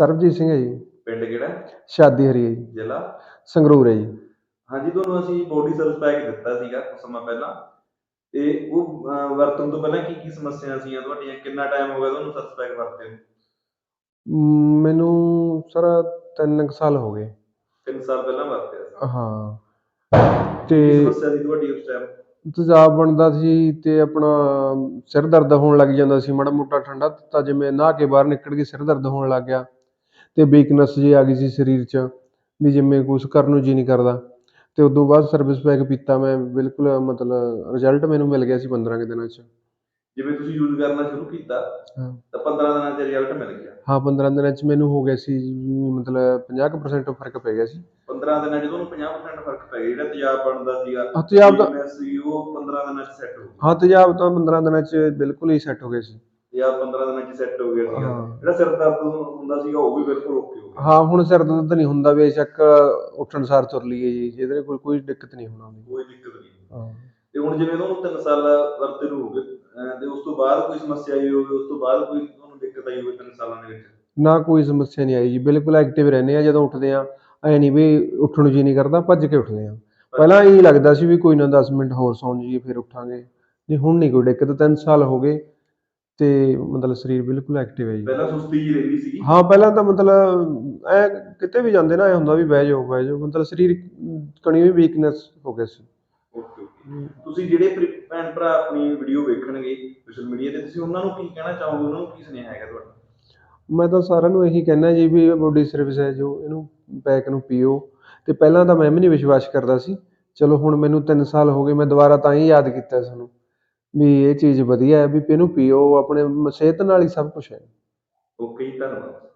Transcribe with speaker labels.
Speaker 1: ਸਰਬਜੀਤ ਸਿੰਘ ਹੈ ਜੀ।
Speaker 2: ਪਿੰਡ ਕਿਹੜਾ?
Speaker 1: ਸ਼ਾਦੀ ਹਰੀ ਹੈ ਜੀ।
Speaker 2: ਜ਼ਿਲ੍ਹਾ?
Speaker 1: ਸੰਗਰੂਰ ਹੈ ਜੀ।
Speaker 2: ਹਾਂਜੀ ਤੁਹਾਨੂੰ ਅਸੀਂ ਬੋਡੀ ਸਰਵਿਸ ਪੈਕ ਦਿੱਤਾ ਸੀਗਾ ਕੁਝ ਸਮਾਂ ਪਹਿਲਾਂ। ਤੇ ਉਹ ਅਹ, ਵਰਤਣ ਤੋਂ ਪਹਿਲਾਂ ਕੀ ਕੀ ਸਮੱਸਿਆਵਾਂ ਸੀਗੀਆਂ ਤੁਹਾਡੀਆਂ? ਕਿੰਨਾ ਟਾਈਮ ਹੋ ਗਿਆ ਤੁਹਾਨੂੰ ਸਰਵਿਸ ਪੈਕ ਵਰਤੇ ਨੂੰ?
Speaker 1: ਮ, ਮੈਨੂੰ ਸਰ ਤਿੰਨ ਕੁ ਸਾਲ ਹੋ ਗਏ।
Speaker 2: 3 ਸਾਲ ਪਹਿਲਾਂ ਵਰਤਿਆ ਸੀ।
Speaker 1: ਹਾਂ।
Speaker 2: ਕੀ
Speaker 1: ਤੇ
Speaker 2: ਸਮੱਸਿਆ ਸੀ ਤੁਹਾਡੀ ਉਸ ਟਾਈਮ
Speaker 1: ਤੇਜ਼ਾਬ ਬਣਦਾ ਸੀ ਤੇ ਆਪਣਾ ਸਿਰ ਦਰਦ ਹੋਣ ਲੱਗ ਜਾਂਦਾ ਸੀ। ਮਾੜਾ ਮੋਟਾ ਠੰਡਾ ਤਾਂ ਜਿਵੇਂ ਨਹਾ ਕੇ ਬਾਹਰ ਨਿਕਲ ਗਈ ਸਿਰ ਦਰਦ ਹੋਣ ਲੱਗ ਗਿਆ। ਤੇ ਵੀਕਨੈਸ ਜੀ ਆ ਗਈ ਸੀ ਸਰੀਰ 'ਚ ਵੀ ਜਿਵੇਂ ਕੁਛ ਕਰਨ ਨੂੰ ਜੀ ਨਹੀਂ ਕਰਦਾ। ਤੇ ਉਦੋਂ ਬਾਅਦ ਸਰਵਿਸ ਪੈਕ ਪੀਤਾ ਮੈਂ ਬਿਲਕੁਲ ਮਤਲਬ ਰਿਜ਼ਲਟ ਮੈਨੂੰ ਮਿਲ ਗਿਆ ਸੀ 15 ਕੁ ਦਿਨਾਂ 'ਚ।
Speaker 2: ਜਿਵੇਂ ਤੁਸੀਂ ਯੂਜ਼ ਕਰਨਾ ਸ਼ੁਰੂ ਕੀਤਾ
Speaker 1: ਹਾਂ।
Speaker 2: ਤਾਂ 15 ਦਿਨਾਂ 'ਚ ਰਿਜ਼ਲਟ ਮਿਲ ਗਿਆ।
Speaker 1: ਹਾਂ 15 ਦਿਨਾਂ 'ਚ ਮੈਨੂੰ ਹੋ ਗਿਆ ਸੀ ਜੀ, ਮਤਲਬ 50% ਫ਼ਰਕ ਪੈ ਗਿਆ ਸੀ।
Speaker 2: 15 ਦਿਨਾਂ 'ਚ ਤੁਹਾਨੂੰ 50% ਫ਼ਰਕ ਪੈ ਗਿਆ ਜਿਹੜਾ ਤੇਜ਼ਾਬ ਬਣਦਾ ਸੀਗਾ
Speaker 1: ਹਾਂ, ਤੇਜ਼ਾਬ ਤਾਂ-
Speaker 2: weakness ਸੀ ਉਹ 15 ਦਿਨਾਂ 'ਚ ਸੈੱਟ ਹੋ ਗਿਆ।
Speaker 1: ਹਾਂ ਤੇਜ਼ਾਬ ਤਾਂ 15 ਦਿਨਾਂ 'ਚ ਬਿਲਕੁਲ ਹੀ ਸੈੱਟ ਹੋ ਗਿਆ ਸੀ।
Speaker 2: ਤੇਜ਼ਾਬ 15 ਦਿਨਾਂ 'ਚ ਸੈੱਟ ਹੋ ਗਿਆ ਸੀਗਾ।
Speaker 1: ਹਾਂ।
Speaker 2: ਜਿਹੜਾ ਸਿਰ ਦਰਦ ਹੁੰਦਾ ਸੀਗਾ ਉਹ ਵੀ ਬਿਲਕੁਲ ਓਕੇ ਹੋ ਗਿਆ।
Speaker 1: ਹਾਂ ਹੁਣ ਸਿਰ ਦਰਦ ਨਹੀਂ ਹੁੰਦਾ ਬੇਸ਼ੱਕ ਉੱਠਣ ਸਾਰ ਤੁਰ ਲਈਏ ਜੀ। ਜਿਹਦੇ ਕੋਲ ਕੋਈ ਦਿੱਕਤ ਨਹੀਂ ਹੋਣਾ ਉਹਦੀ।
Speaker 2: ਕੋਈ ਦਿੱਕਤ ਨਹੀਂ।
Speaker 1: ਹਾਂ।
Speaker 2: ਤੇ ਹੁਣ ਜਿਵੇਂ ਤੁਹਾਨੂੰ 3 ਸਾਲ ਵਰਤੇ ਨੂੰ ਹੋ ਗਏ ਅਹ ਤੇ ਉਸ ਤੋਂ ਬਾਅਦ ਕੋਈ ਸਮੱਸਿਆ ਆਈ ਹੋਵੇ ਉਸ ਤੋਂ ਬਾਅਦ ਕੋਈ ਤੁਹਾਨੂੰ ਦਿੱਕਤ ਆਈ ਹੋਵੇ 3 ਸਾਲਾਂ ਦੇ ਵਿੱਚ?
Speaker 1: ਨਾ ਕੋਈ ਸਮੱਸਿਆ ਨਹੀਂ ਆਈ ਜੀ। ਬਿਲਕੁਲ ਐਕਟਿਵ ਰਹਿੰਦੇ ਆ ਜਦੋਂ ਉੱਠਦੇ ਆ। ਐ ਨਹੀਂ ਵੀ ਉੱਠਣ ਨੂੰ ਜੀ ਨਹੀਂ ਕਰਦਾ ਭੱਜ ਕੇ ਉੱਠਦੇ ਆ। ਪਹਿਲਾਂ ਇਹ ਲੱਗਦਾ ਸੀ ਵੀ ਕੋਈ ਨਾ 10 ਮਿੰਟ ਹੋਰ ਸੌਂ ਜਾਈਏ ਫਿਰ ਉੱਠਾਂਗੇ। ਨਹੀਂ ਹੁਣ ਨਹੀਂ ਕੋਈ ਦਿੱਕਤ। 3 ਸਾਲ ਹੋ ਗਏ। ਤੇ ਮਤਲਬ ਸਰੀਰ ਬਿਲਕੁਲ ਐਕਟਿਵ ਹੈ ਜੀ।
Speaker 2: ਪਹਿਲਾਂ ਸੁਸਤੀ ਜੀ ਰਹਿੰਦੀ ਸੀਗੀ?
Speaker 1: ਹਾਂ ਪਹਿਲਾਂ ਤਾਂ ਮਤਲਬ ਐ ਕਿਤੇ ਵੀ ਜਾਂਦੇ ਨਾ ਐ ਹੁੰਦਾ ਵੀ ਬਹਿ ਜਾਓ ਬਹਿ ਜਾਓ ਮਤਲਬ ਸਰੀਰ ਕਣੀ ਵੀ ਵੀਕਨੈਸ ਹੋ ਗਿਆ ਸੀ।
Speaker 2: ਓਕੇ ਤੁਸੀਂ ਜਿਹੜੇ ਭੈਣ ਭਰਾ ਆਪਣੀ ਵੀਡੀਓ ਵੇਖਣਗੇ ਸੋਸ਼ਲ ਮੀਡੀਆ ਤੇ ਤੁਸੀਂ ਉਹਨਾਂ ਨੂੰ ਕੀ ਕਹਿਣਾ ਚਾਹੋਗੇ? ਉਹਨਾਂ ਨੂੰ ਕੀ ਸੁਨੇਹਾ ਹੈਗਾ ਤੁਹਾਡਾ?
Speaker 1: ਮੈਂ ਤਾਂ ਸਾਰਿਆਂ ਨੂੰ ਇਹੀ ਕਹਿਣਾ ਜੀ ਵੀ ਬੋਡੀ ਸਰਵਿਸ ਹੈ ਜੋ ਇਹਨੂੰ ਪੈਕ ਨੂੰ ਪੀਓ। ਤੇ ਪਹਿਲਾਂ ਤਾਂ ਮੈਂ ਵੀ ਨਹੀਂ ਵਿਸ਼ਵਾਸ ਕਰਦਾ ਸੀ। ਚਲੋ ਹੁਣ ਮੈਨੂੰ 3 ਸਾਲ ਹੋ ਗਏ ਮੈਂ ਦੁਬਾਰਾ ਤਾਂ ਹੀ ਯਾਦ ਕੀਤਾ ਸਾਨੂੰ ਵੀ ਇਹ ਚੀਜ਼ ਵਧੀਆ ਹੈ ਵੀ ਇਹਨੂੰ ਪੀਓ ਆਪਣੇ ਸਿਹਤ ਨਾਲ ਹੀ ਸਭ ਕੁਝ ਹੈ।
Speaker 2: ਓਕੇ ਜੀ ਧੰਨਵਾਦ